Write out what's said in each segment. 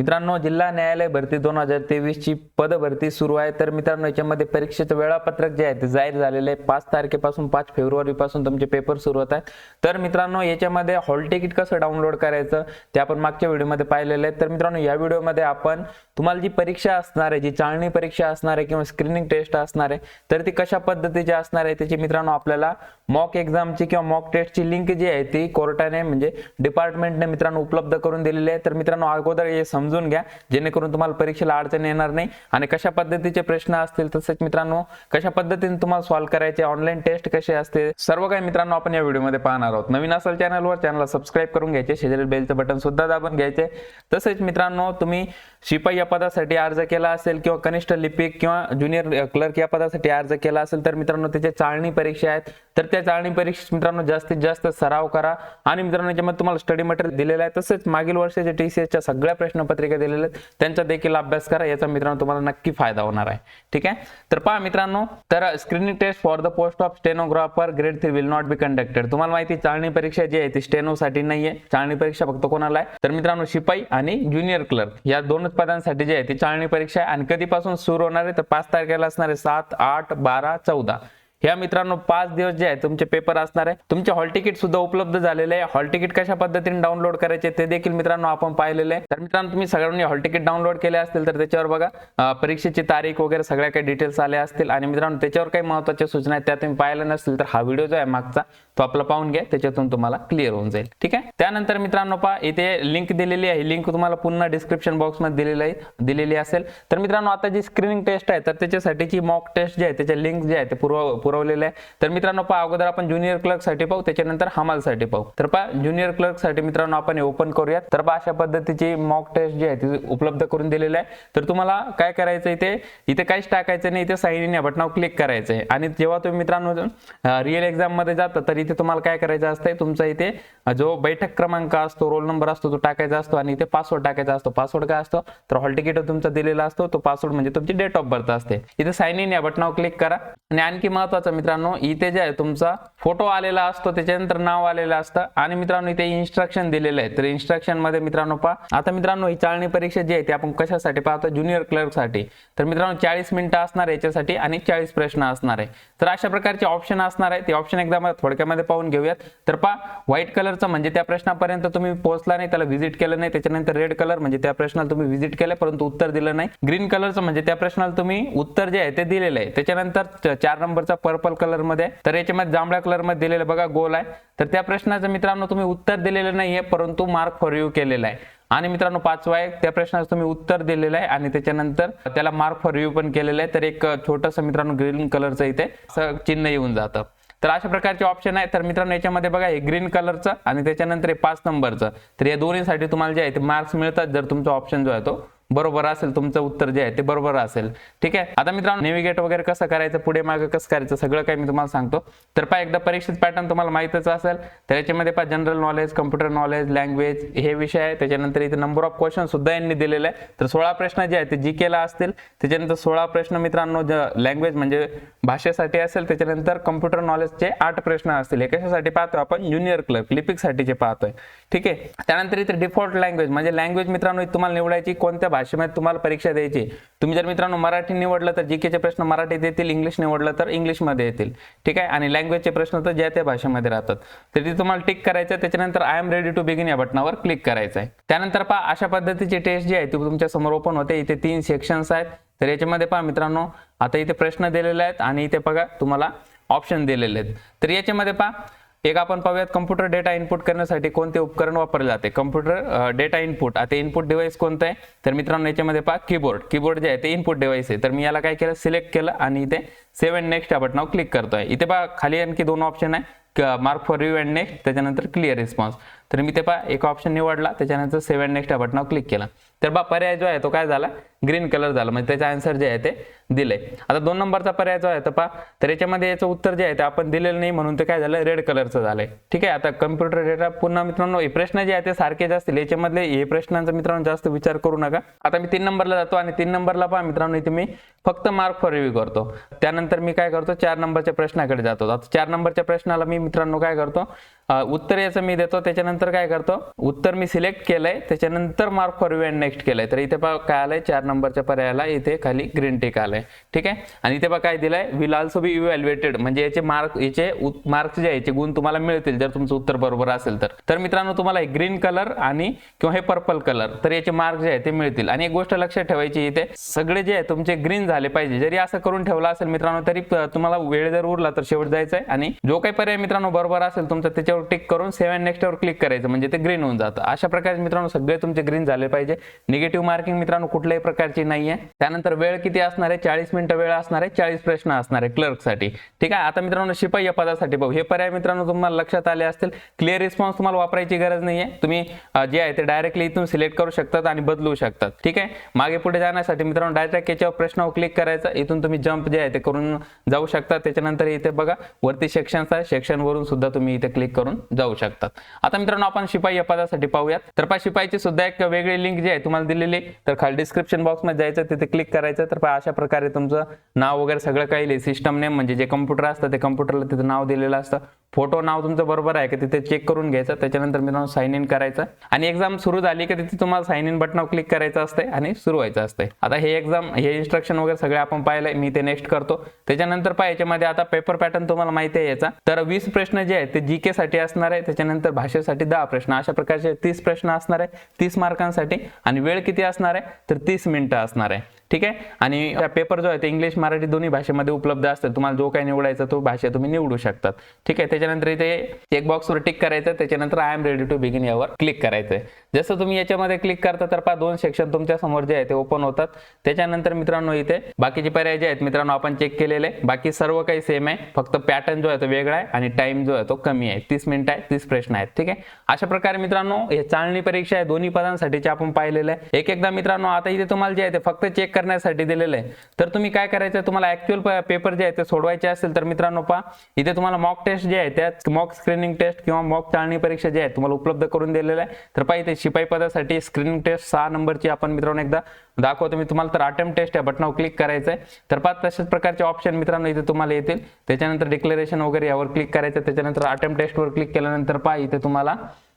मित्रांनो जिल्हा न्यायालय भरती दोन हजार तेवीसची पद भरती सुरू आहे. तर मित्रांनो याच्यामध्ये परीक्षेचं वेळापत्रक जे आहे ते जाहीर झालेलं आहे. पाच तारखेपासून पाच फेब्रुवारीपासून तुमचे पेपर सुरू होत आहेत. तर मित्रांनो याच्यामध्ये हॉल तिकीट कसं डाउनलोड करायचं ते आपण मागच्या व्हिडिओमध्ये पाहिलेलं आहे. तर मित्रांनो या व्हिडिओमध्ये आपण तुम्हाला जी परीक्षा असणार आहे जी चाळणी परीक्षा असणार आहे किंवा स्क्रीनिंग टेस्ट असणार आहे तर ती कशा पद्धतीची असणार आहे त्याची मित्रांनो आपल्याला मॉक एक्झामची किंवा मॉक टेस्टची लिंक जी आहे ती कोर्टाने म्हणजे डिपार्टमेंटने मित्रांनो उपलब्ध करून दिलेली आहे. तर मित्रांनो अगोदर हे समजा समजून घ्या. जेणेकरून तुम्हाला परीक्षेला अडचण येणार नाही. आणि कशा पद्धतीचे प्रश्न असतील तसेच मित्रांनो कशा पद्धतीने तुम्हाला सॉल्व्ह करायचे ऑनलाईन टेस्ट कसे असते सर्व काही मित्रांनो आपण या व्हिडिओमध्ये पाहणार आहोत. नवीन असेल चॅनलवर चॅनलला सबस्क्राईब करून घ्यायचे. शेजारी बेलचं बटन सुद्धा दाबून घ्यायचे. तसेच मित्रांनो तुम्ही शिपाई या पदासाठी अर्ज केला असेल किंवा कनिष्ठ लिपिक किंवा ज्युनियर क्लर्क या पदासाठी अर्ज केला असेल तर मित्रांनो त्याचे चाळणी परीक्षा आहेत. तर त्या चाळणी परीक्षेत मित्रांनो जास्तीत जास्त सराव करा. आणि मित्रांनो याच्यामध्ये तुम्हाला स्टडी मटेरियल दिलेलं आहे. तसेच मागील वर्षाचे एसच्या सगळ्या पत्रिका दिलेल्या आहेत. त्यांचा देखील अभ्यास करा. याचा मित्रांनो तुम्हाला नक्की फायदा होणार आहे. ठीक आहे? तर पहा मित्रांनो तर screening test for the post of stenographer grade three will not be conducted तुम्हाला माहिती चाळणी परीक्षा जी आहे ती स्टेनोसाठी नाहीये चाळणी परीक्षा फक्त कोणाला आहे? तर मित्रांनो शिपाई आणि ज्युनियर क्लर्क या दोनच पदांसाठी जी आहे ती चाळणी परीक्षा आहे. आणि कधीपासून सुरू होणार आहे? तर पाच तारखेला असणार आहे सात आठ बारा चौदा. ह्या मित्रांनो पाच दिवस जे आहे तुमचे पेपर असणार आहे. तुमचे हॉल तिकीट सुद्धा उपलब्ध झालेले आहे. हॉल तिकीट कशा पद्धतीने डाउनलोड करायचे ते देखील मित्रांनो आपण पाहिलेले आहे. तर मित्रांनो तुम्ही सगळ्यांनी हॉल तिकीट डाउनलोड केले असतील तर त्याच्यावर बघा परीक्षेची तारीख वगैरे सगळ्या काही डिटेल्स आले असतील. आणि मित्रांनो त्याच्यावर काही महत्त्वाच्या सूचना आहेत त्या तुम्ही पाहिल्या नसतील तर हा व्हिडिओ जो आहे मागचा तो आपला पाहून घ्या. त्याच्यातून तुम्हाला क्लिअर होऊन जाईल. ठीक आहे? त्यानंतर मित्रांनो पहा इथे लिंक दिलेली आहे. लिंक तुम्हाला पुन्हा डिस्क्रिप्शन बॉक्समध्ये दिलेली आहे दिलेली असेल. तर मित्रांनो आता जी स्क्रीनिंग टेस्ट आहे तर त्याच्यासाठीची मॉक टेस्ट जी आहे त्याचे लिंक जे आहे ते पुरव पुरवलेले आहे. तर मित्रांनो पहा अगोदर आपण ज्युनियर क्लर्कसाठी पाहू त्याच्यानंतर हमालसाठी पाहू. तर पहा ज्युनियर क्लर्कसाठी मित्रांनो आपण ओपन करूयात. तर पहा अशा पद्धतीची मॉक टेस्ट जी आहे ती उपलब्ध करून दिलेली आहे. तर तुम्हाला काय करायचं इथे? इथे काहीच टाकायचं नाही इथे साईन इन या बटनावर क्लिक करायचं आहे आणि जेव्हा तुम्ही मित्रांनो रिअल एक्झाममध्ये जाता तर इथे तुम्हाला काय करायचं असतंय? तुमचा इथे जो बैठक क्रमांक असतो रोल नंबर असतो तो टाकायचा असतो आणि इथे पासवर्ड टाकायचा असतो. पासवर्ड काय असतो? तर हॉल तिकीट तुमचा दिलेला असतो. तो पासवर्ड म्हणजे तुमची डेट ऑफ बर्थ असते. इथे साइन इन या बटनावर क्लिक करा. आणि आणखी महत्वाचं मित्रांनो इथे जे आहे तुमचा फोटो आलेला असतो त्याच्यानंतर नाव आलेलं असतं. आणि मित्रांनो इथे इन्स्ट्रक्शन दिलेलं आहे. तर इन्स्ट्रक्शनमध्ये मित्रांनो पहा. आता मित्रांनो ही चाळणी परीक्षा जी आहे ती आपण कशासाठी पाहतो? ज्युनियर क्लर्कसाठी. तर मित्रांनो चाळीस मिनिटं असणार आहे याच्यासाठी आणि चाळीस प्रश्न असणार आहे. तर अशा प्रकारचे ऑप्शन असणार आहे. ते ऑप्शन एकदा थोडक्यामध्ये पाहून घेऊयात. तर पहा व्हाईट कलरचं म्हणजे त्या प्रश्नापर्यंत तुम्ही पोहोचला नाही त्याला व्हिजिट केलं नाही त्याच्यानंतर रेड कलर म्हणजे त्या प्रश्नाला तुम्ही व्हिजिट केलं परंतु उत्तर दिलं नाही. ग्रीन कलरचं म्हणजे त्या प्रश्नाला तुम्ही उत्तर जे आहे ते दिलेलं आहे. त्याच्यानंतर चार नंबरचा पर्पल कलरमध्ये तर याच्यामध्ये जांभळ्या कलरमध्ये दिलेलं बघा गोल आहे. तर त्या प्रश्नाचं मित्रांनो तुम्ही उत्तर दिलेलं नाहीये परंतु मार्क फॉर यू केलेला आहे. आणि मित्रांनो पाचवा आहे त्या प्रश्नाचं तुम्ही उत्तर दिलेलं आहे आणि त्याच्यानंतर त्याला मार्क फॉर यू पण केलेलं आहे. तर एक छोटस मित्रांनो ग्रीन कलरचं इथे चिन्ह येऊन जातं. तर अशा प्रकारचे ऑप्शन आहे तर मित्रांनो याच्यामध्ये बघा हे ग्रीन कलरचं आणि त्याच्यानंतर पाच नंबरचं तर या दोन्हीसाठी तुम्हाला जे आहे ते मार्क्स मिळतात जर तुमचा ऑप्शन जो आहे तो. बरोबर असेल तुमचं उत्तर जे आहे ते बरोबर असेल. ठीक आहे? आता मित्रांनो नेव्हिगेट वगैरे कसं करायचं पुढे मागे कसं करायचं सगळं काही मी तुम्हाला सांगतो. तर पहा एकदा परीक्षेत पॅटर्न तुम्हाला माहितच असेल. तर याच्यामध्ये पहा general knowledge computer knowledge language हे विषय आहे. त्याच्यानंतर इथे नंबर ऑफ क्वेश्चन सुद्धा यांनी दिलेले आहे. तर सोळा प्रश्न जे आहेत ते जी केला असतील. त्याच्यानंतर सोळा प्रश्न मित्रांनो लँग्वेज म्हणजे भाषेसाठी असेल. त्याच्यानंतर कम्प्युटर नॉलेजचे आठ प्रश्न असतील. हे कशासाठी पाहतो आपण ज्युनियर क्लर्क लिपिकसाठी जे पाहतोय. ठीक आहे? त्यानंतर इथे डिफॉल्ट लँग्वेज म्हणजे लँग्वेज मित्रांनो तुम्हाला निवडायची कोणत्या भाषेमध्ये तुम्हाला परीक्षा द्यायची. तुम्ही जर मित्रांनो मराठी निवडलं तर जी केचे प्रश्न मराठीत येतील इंग्लिश निवडलं तर इंग्लिशमध्ये येतील. ठीक आहे? आणि लँग्वेजचे प्रश्न तर ज्या त्या भाषेमध्ये राहतात. तर ते तुम्हाला टिक करायचं आहे. त्याच्यानंतर I am ready to begin या बटनावर क्लिक करायचं आहे. त्यानंतर पहा अशा पद्धतीची टेस्ट जी आहे ती तुमच्यासमोर ओपन होते. इथे तीन सेक्शन्स आहेत. तर याच्यामध्ये पहा मित्रांनो आता इथे प्रश्न दिलेले आहेत आणि इथे बघा तुम्हाला ऑप्शन दिलेले आहेत. तर याच्यामध्ये पहा एक आपण पाहूयात कम्प्युटर डेटा इनपुट करण्यासाठी कोणते उपकरण वापरले जाते? कम्प्युटर डेटा इनपुट आता इनपुट डिव्हाइस कोणतं आहे? तर मित्रांनो याच्यामध्ये पहा कीबोर्ड कीबोर्ड जे आहे ते इनपुट डिव्हाइस आहे. तर मी याला काय केलं? सिलेक्ट केलं आणि इथे सेव्हन नेक्स्ट या बटनावर क्लिक करतोय. इथे पहा खाली आणखी दोन ऑप्शन आहे. Mark for review and next त्याच्यानंतर क्लिअर रिस्पॉन्स तर मी ते पहा एक ऑप्शन निवडला. त्याच्यानंतर सेव्हन नेक्स्ट या बटनावर क्लिक केला. तर बा पर्याय जो आहे तो काय झाला? ग्रीन कलर झाला. म्हणजे त्याचा आन्सर जे आहे ते दिलंय. आता दोन नंबरचा पर्याय जो आहे तर पहा. तर याच्यामध्ये याचं उत्तर जे आहे ते आपण दिलेलं नाही म्हणून ते काय झालं? रेड कलरचं झालंय. ठीक आहे? आता कम्प्युटर डेटा पुन्हा मित्रांनो हे प्रश्न जे आहे ते सारखेच असतील याच्यामधले हे प्रश्नांचा मित्रांनो जास्त विचार करू नका. आता मी तीन नंबरला जातो आणि तीन नंबरला पहा मित्रांनो इथे मी फक्त मार्क फॉर रिव्ह्यू करतो. त्यानंतर मी काय करतो? चार नंबरच्या प्रश्नाकडे जातो. आता चार नंबरच्या प्रश्नाला मी मित्रांनो काय करतो? उत्तर याचं मी देतो. त्याच्यानंतर काय करतो? उत्तर मी सिलेक्ट केलंय. त्याच्यानंतर mark for review and next केलंय. तर इथे पहा काय आलंय? चार नंबरच्या पर्यायाला इथे खाली ग्रीन टिक आलंय. ठीक आहे? आणि इथे बघा काय दिलंय विल ऑल्सो बी इव्हॅल्युएटेड म्हणजे याचे मार्क याचे मार्क्स जे आहे याचे गुण तुम्हाला मिळतील जर तुमचं उत्तर बरोबर असेल तर. तर मित्रांनो तुम्हाला ग्रीन कलर आणि किंवा हे पर्पल कलर तर याचे मार्क जे आहे ते मिळतील. आणि एक गोष्ट लक्षात ठेवायची इथे सगळे जे आहे तुमचे ग्रीन झाले पाहिजे. जरी असं करून ठेवलं असेल मित्रांनो तरी तुम्हाला वेळ जर उरला तर शेवट जायचं आहे. आणि जो काही पर्याय मित्रांनो बरोबर असेल तुमचा त्याच्यावर टिक करून सेव्हन नेक्स्ट वर क्लिक करायचं. म्हणजे ते ग्रीन होऊन जातं. अशा प्रकारे मित्रांनो सगळे तुमचे ग्रीन झाले पाहिजे. निगेटिव्ह मार्किंग मित्रांनो कुठल्याही प्रकारची नाहीये. त्यानंतर वेळ किती असणार आहे? चाळीस मिनिटं वेळ असणार आहे? चाळीस प्रश्न असणार आहे क्लर्कसाठी. ठीक आहे? आता मित्रांनो शिपाई या पदासाठी पाहू हे पर्याय मित्रांनो तुम्हाला लक्षात आले असतील. क्लिअर रिस्पॉन्स तुम्हाला वापरायची गरज नाहीये. तुम्ही जे आहे ते डायरेक्टली इथून सिलेक्ट करू शकतात आणि बदलू शकतात. ठीक आहे? मागे पुढे जाण्यासाठी मित्रांनो डायरेक्ट याच्यावर प्रश्नावर क्लिक करायचा. इथून तुम्ही जम्प जे आहे ते करून जाऊ शकता. त्याच्यानंतर इथे बघा वरती सेक्शन्स आहे. सेक्शनवरून सुद्धा तुम्ही इथे क्लिक करून जाऊ शकतात. आता मित्रांनो आपण शिपाई या पदासाठी पाहूयात. तर पा शिपाईची सुद्धा एक वेगळी लिंक जी आहे तुम्हाला दिलेली तर खाली डिस्क्रिप्शन बॉक्समध्ये जायचं तिथे क्लिक करायचं तर अशा प्रकारे तुमचं नाव वगैरे सगळं काही सिस्टम नेम म्हणजे जे कम्प्युटर असतं ते कम्प्युटरला तिथं नाव दिलेलं असतं. फोटो नाव तुमचं बरोबर आहे की तिथे चेक करून घ्यायचं. त्याच्यानंतर मित्रांनो साईन इन करायचं. आणि एक्झाम सुरू झाली की तिथे तुम्हाला साईन इन बटनावर क्लिक करायचं असते आणि सुरू व्हायचं असते आता हे एक्झाम हे इन्स्ट्रक्शन वगैरे सगळे आपण पाहिलंय मी ते नेक्स्ट करतो. त्याच्यानंतर पहा याच्यामध्ये आता पेपर पॅटर्न तुम्हाला माहिती आहे याचा. तर वीस प्रश्न जे आहेत ते जी के साठी असणार आहे. त्याच्यानंतर भाषेसाठी दहा प्रश्न. अशा प्रकारचे तीस प्रश्न असणार आहे. तीस मार्कांसाठी आणि वेळ किती असणार आहे? तर तीस मिनिट असणार आहे. ठीक आहे? आणि पेपर जो आहे ते इंग्लिश मराठी दोन्ही भाषेमध्ये उपलब्ध असतात तुम्हाला जो काही निवडायचा तो भाषा तुम्ही निवडू शकतात. ठीक आहे? त्याच्यानंतर इथे एक बॉक्सवर टिक करायचं त्याच्यानंतर I am ready to begin यावर क्लिक करायचं आहे जसं तुम्ही याच्यामध्ये क्लिक करता तर पहा दोन सेक्शन तुमच्यासमोर जे आहे ते ओपन होतात. त्याच्यानंतर मित्रांनो इथे बाकीचे पर्याय जे आहेत मित्रांनो आपण चेक केलेले बाकी सर्व काही सेम आहे. फक्त पॅटर्न जो आहे तो वेगळा आहे आणि टाइम जो आहे तो कमी आहे. तीस मिनिट आहे तीस प्रश्न आहेत. ठीक आहे? अशा प्रकारे मित्रांनो हे चालणी परीक्षा आहे. दोन्ही पदांसाठीचे आपण पाहिलेलं आहे. एक एकदा मित्रांनो आता इथे तुम्हाला जे आहे ते फक्त चेक करण्यासाठी दिलेलं आहे. तर तुम्ही काय करायचं? तुम्हाला ऍक्च्युअल पेपर जे आहे ते सोडवायचे असेल तर मित्रांनो पहा. इथे तुम्हाला मॉक टेस्ट जे आहे त्यात मॉक स्क्रीनिंग टेस्ट किंवा मॉक चाळणी परीक्षा जे आहे तुम्हाला उपलब्ध करून दिलेलं आहे. तर पहा इथे शिपाई पदासाठी स्क्रीनिंग टेस्ट सहा नंबरची आपण मित्रांनो एकदा दाखवतो. मी तुम्हाला तर अटेम्प्ट टेस्ट या बटनावर क्लिक करायचं आहे तर पाच तशाच प्रकारचे ऑप्शन मित्रांनो इथे तुम्हाला येतील. त्याच्यानंतर डिक्लेरेशन वगैरे यावर क्लिक करायचं. त्याच्यानंतर अटेम्प्ट टेस्टवर क्लिक केल्यानंतर पहा इथे तुम्हाला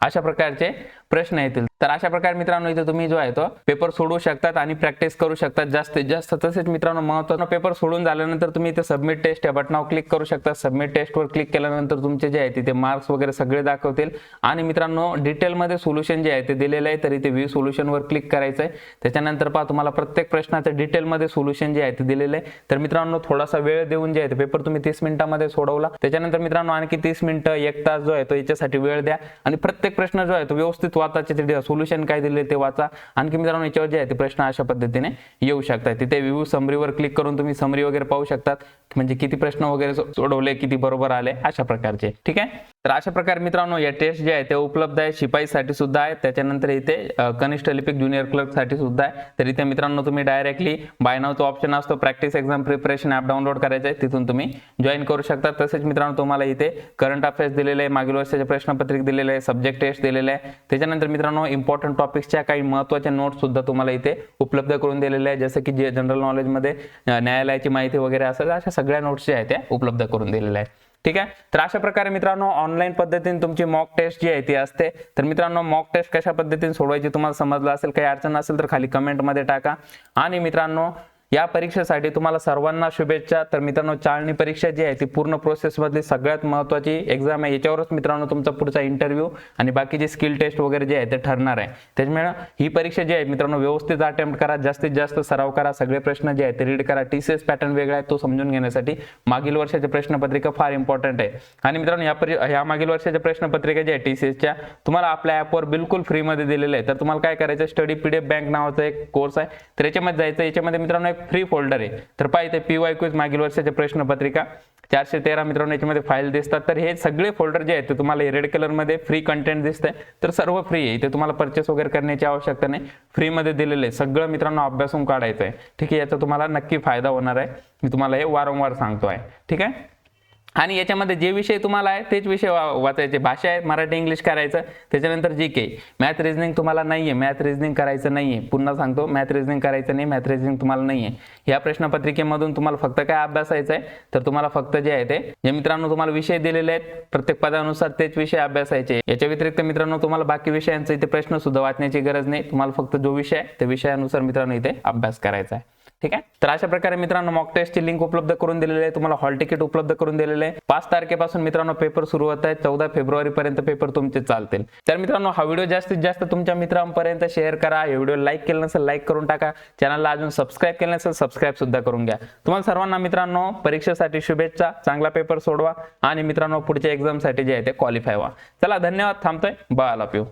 अशा प्रकारचे प्रश्न येतील. तर अशा प्रकारे मित्रांनो इथे तुम्ही जो आहे तो पेपर सोडवू शकतात आणि प्रॅक्टिस करू शकतात. जास्तीत जास्त तसेच मित्रांनो महत्त्वाचा पेपर सोडून झाल्यानंतर तुम्ही इथे सबमिट टेस्ट या बटनावर क्लिक करू शकता. सबमिट टेस्टवर क्लिक केल्यानंतर तुमचे जे आहे तिथे मार्क्स वगैरे सगळे दाखवतील. आणि मित्रांनो डिटेलमध्ये सोल्युशन जे आहे ते दिलेलं आहे तर इथे व्ह्यू सोल्युशनवर क्लिक करायचं आहे. त्याच्यानंतर पहा तुम्हाला प्रत्येक प्रश्नाचं डिटेलमध्ये सोल्युशन जे आहे ते दिलेलं आहे. तर मित्रांनो थोडासा वेळ देऊन जे आहे ते पेपर तुम्ही तीस मिनिटामध्ये सोडवला. त्याच्यानंतर मित्रांनो आणखी तीस मिनिटं एक तास जो आहे तो याच्यासाठी वेळ द्या. आणि प्रत्येक प्रत्येक प्रश्न जो आहे तो व्यवस्थित वाचायचे ते सोल्युशन काय दिले ते वाचा. आणखी मित्रांनो याच्यावर जे आहे ते प्रश्न अशा पद्धतीने येऊ शकतात. तिथे व्ह्यू समरीवर क्लिक करून तुम्ही समरी वगैरे पाहू शकतात. म्हणजे किती प्रश्न वगैरे सोडवले किती बरोबर आले अशा प्रकारचे. ठीक आहे? तर अशा प्रकारे मित्रांनो या टेस्ट जे आहे ते उपलब्ध आहे. शिपाईसाठी सुद्धा आहे. त्याच्यानंतर इथे कनिष्ठ लिपिक ज्युनियर क्लर्कसाठी सुद्धा आहे. तर इथे मित्रांनो तुम्ही डायरेक्टली बाय नावचा ऑप्शन असतो. Practice exam preparation app download करायचं आहे. तिथून तुम्ही जॉईन करू शकता. तसेच मित्रांनो तुम्हाला इथे करंट अफेअर्स दिलेले आहे. मागील वर्षाचे प्रश्नपत्रिक दिलेले आहे. सब्जेक्ट टेस्ट दिलेले आहे. त्याच्यानंतर मित्रांनो इम्पॉर्टंट टॉपिक्सच्या काही महत्त्वाच्या नोट्स सुद्धा तुम्हाला इथे उपलब्ध करून दिलेल्या आहे. जसं की जे जनरल नॉलेजमध्ये न्यायालयाची माहिती वगैरे असेल अशा सगळ्या नोट्स ज्या आहेत त्या उपलब्ध करून दिलेल्या आहेत ठीक आहे? तर अशा प्रकारे मित्रांनो ऑनलाईन पद्धतीने तुमची मॉक टेस्ट जी आहे ती असते. तर मित्रांनो मॉक टेस्ट कशा पद्धतीने सोडवायची तुम्हाला समजलं असेल काही अडचण असेल तर खाली कमेंटमध्ये टाका. आणि मित्रांनो या परीक्षेसाठी तुम्हाला सर्वांना शुभेच्छा. तर मित्रांनो चाळणी परीक्षा जी आहे ती पूर्ण प्रोसेसमधली सगळ्यात महत्त्वाची एक्झाम आहे. याच्यावरच मित्रांनो तुमचा पुढचा इंटरव्ह्यू आणि बाकीचे स्किल टेस्ट वगैरे जे आहे ते ठरणार आहे. त्याच्यामुळे ही परीक्षा जी आहे मित्रांनो व्यवस्थित अटेम्प्ट करा जास्तीत जास्त सराव करा. सगळे प्रश्न जे आहेत ते रीड करा. टी सी एस पॅटर्न वेगळा आहे तो समजून घेण्यासाठी मागील वर्षाच्या प्रश्नपत्रिका फार इम्पॉर्टंट आहे. आणि मित्रांनो या परी ह्या मागील वर्षाच्या प्रश्नपत्रिका ज्या आहे टी सी एसच्या तुम्हाला आपल्या ॲपवर बिलकुल फ्रीमध्ये दिलेलं आहे तर तुम्हाला काय करायचं स्टडी पीडीएफ बँक नावाचा एक कोर्स आहे. तर याच्यामध्ये जायचं याच्यामध्ये मित्रांनो एक फ्री फोल्डर आहे. तर पाहिजे पी वाय क्विज मागील वर्षाच्या प्रश्नपत्रिका. चारशे तेरा मित्रांनो याच्यामध्ये फाईल दिसतात. तर हे सगळे फोल्डर जे आहेत ते तुम्हाला रेड कलरमध्ये फ्री कंटेंट दिसतंय. तर सर्व फ्री आहे. इथे तुम्हाला परचेस वगैरे करण्याची आवश्यकता नाही. फ्रीमध्ये दिलेलं आहे. सगळं मित्रांनो अभ्यासून काढायचं आहे ठीक आहे याचा तुम्हाला नक्की फायदा होणार आहे. मी तुम्हाला हे वारंवार सांगतो आहे ठीक आहे? आणि याच्यामध्ये जे विषय तुम्हाला आहे तेच विषय वाचायचे. भाषा आहे मराठी इंग्लिश करायचं त्याच्यानंतर जी के मॅथ रिझनिंग तुम्हाला नाही आहे मॅथ रिझनिंग करायचं नाही आहे पुन्हा सांगतो मॅथ रिझनिंग करायचं नाही मॅथ रिझनिंग तुम्हाला नाही आहे या प्रश्नपत्रिकेमधून तुम्हाला फक्त काय अभ्यासायचं आहे तर तुम्हाला फक्त जे आहे ते जे मित्रांनो तुम्हाला विषय दिलेले आहेत प्रत्येक पदानुसार तेच विषय अभ्यासायचे याच्या व्यतिरिक्त मित्रांनो तुम्हाला बाकी विषयांचे इथे प्रश्न सुद्धा वाचण्याची गरज नाही. तुम्हाला फक्त जो विषय आहे त्या विषयानुसार मित्रांनो इथे अभ्यास करायचा आहे. ठीक आहे? तर अशा प्रकारे मित्रांनो मॉक टेस्टची लिंक उपलब्ध करून दिलेली आहे. तुम्हाला हॉल तिकीट उपलब्ध करून दिलेले आहे. पाच तारखेपासून मित्रांनो पेपर सुरू होत आहे चौदा फेब्रुवारी पर्यंत पेपर तुमचे चालतील. तर मित्रांनो हा व्हिडिओ जास्तीत जास्त तुमच्या मित्रांपर्यंत शेअर करा. हे व्हिडिओ लाईक केलं नसेल लाईक करून टाका. चॅनलला अजून सबस्क्राईब केलं नसेल सबस्क्राईब सुद्धा करून घ्या. तुम्हाला सर्वांना मित्रांनो परीक्षेसाठी शुभेच्छा. चांगला पेपर सोडवा. आणि मित्रांनो पुढच्या एक्झामसाठी जे आहे ते क्वालिफाय व्हा. चला धन्यवाद. थांबतोय. Bye all you